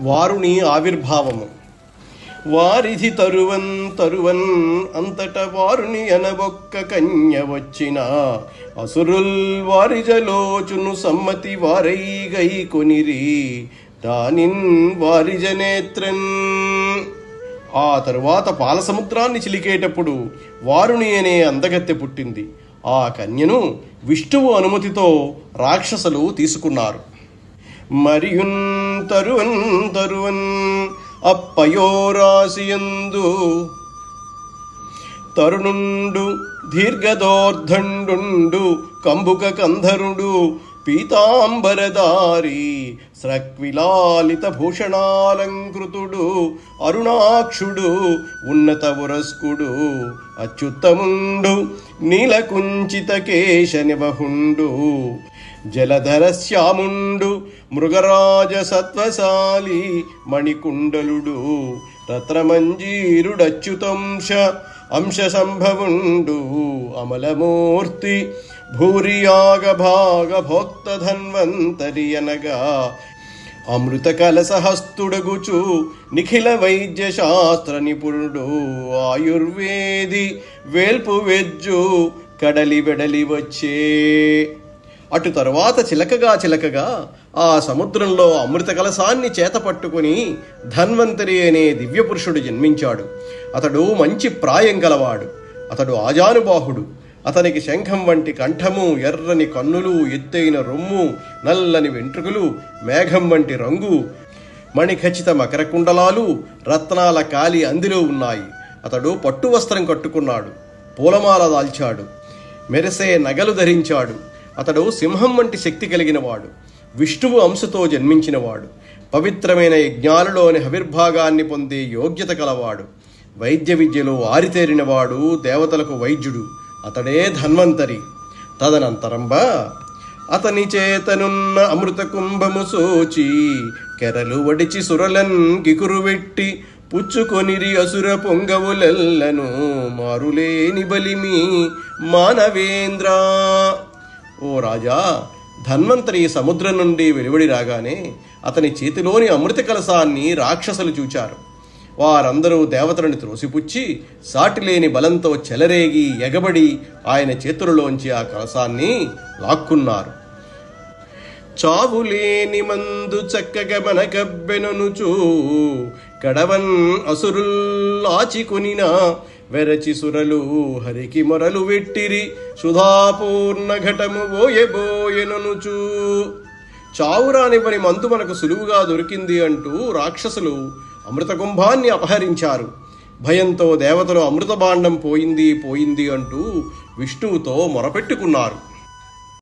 వారుని ఆవిర్భావము. వారిధి తరువన్ తరువన్ అంతట వారుని అనబొక్క కన్య వచ్చిన అసురుల్ వారిజలోచును సమ్మతి వారై గై కొనిరి దానిన్ వారిజనేత్రన్. ఆ తరువాత పాలసముద్రాన్ని చిలికేటప్పుడు వారుని అనే అందగత్తె పుట్టింది. ఆ కన్యను విష్ణువు అనుమతితో రాక్షసులు తీసుకున్నారు. మరియున్ தருவன் தருவன் ಅಪ್ಪಯೋರಾಸಿಯಂದು ತರುಣುಂಡು ದೀರ್ಘದೋರ್ಧಂಡುಂಡು ಕಂಬುಕ ಕಂಧರುಡು పీతాంబరదారి స్రక్విలాలిత భూషణాలంకృతుడు అరుణాక్షుడు ఉన్నత పురస్కుడు అచ్యుత్తముండు నీలకుంచిత కేశ నిబహుండు జలధర శ్యాముండు మృగరాజ సత్వశాలి మణికుండలుడు రత్నమంజీరుడచ్యుతంశ అంశ సంభవుండు అమలమూర్తి భూరియాగ భాగ భోక్త ధన్వంతరి అనగా అమృత కలసహస్తుడగుచు నిఖిల వైద్య శాస్త్ర నిపుణుడు ఆయుర్వేది వేల్పు వెజ్జు కడలి వెడలి వచ్చే అటు తరువాత చిలకగా చిలకగా ఆ సముద్రంలో అమృత కలసాన్ని చేతపట్టుకుని ధన్వంతరి అనే దివ్యపురుషుడు జన్మించాడు. అతడు మంచి ప్రాయం గలవాడు. అతడు ఆజానుబాహుడు. అతనికి శంఖం వంటి కంఠము ఎర్రని కన్నులు ఎత్తైన రొమ్ము నల్లని వెంట్రుకలు మేఘం వంటి రంగు మణిఖచిత మకర కుండలాలు రత్నాల కాలి అందిలో ఉన్నాయి. అతడు పట్టు వస్త్రం కట్టుకున్నాడు పూలమాల దాల్చాడు మెరిసే నగలు ధరించాడు. అతడు సింహం వంటి శక్తి కలిగినవాడు విష్ణువు అంశతో జన్మించినవాడు పవిత్రమైన యజ్ఞాలలోని హవిర్భాగాన్ని పొందే యోగ్యత కలవాడు. వైద్య విద్యలో ఆరితేరినవాడు దేవతలకు వైద్యుడు. అతడే ధన్వంతరి. తదనంతరంబా అతని చేతనున్న అమృత కుంభము సోచి కెరలు వడిచి సురలన్ గిగురువెట్టి పుచ్చుకొనిరి అసుర పొంగవులెల్లను మారులేని బలిమి మానవేంద్ర. ఓ రాజా ధన్వంతరి సముద్రం నుండి వెలువడి రాగానే అతని చేతిలోని అమృత కలసాన్ని రాక్షసులు చూచారు. వారందరూ దేవతలను త్రోసిపుచ్చి సాటిలేని బలంతో చెలరేగి ఎగబడి ఆయన చేతులలోంచి ఆ కలసాన్ని లాక్కున్నారు. చావులేని మందు చక్కగా మనకబ్బెననుచూ కడవన్ అసురుల్లాచికొనిన వెరచి సురలు హరికి మొరలు వెట్టిరి సుధాపూర్ణ ఘటము ఓయబోయెననుచు చావురాని పని మందు మనకు సులువుగా దొరికింది అంటూ రాక్షసులు అమృత కుంభాన్ని అపహరించారు. భయంతో దేవతలు అమృత బాండం పోయింది పోయింది అంటూ విష్ణువుతో మొరపెట్టుకున్నారు.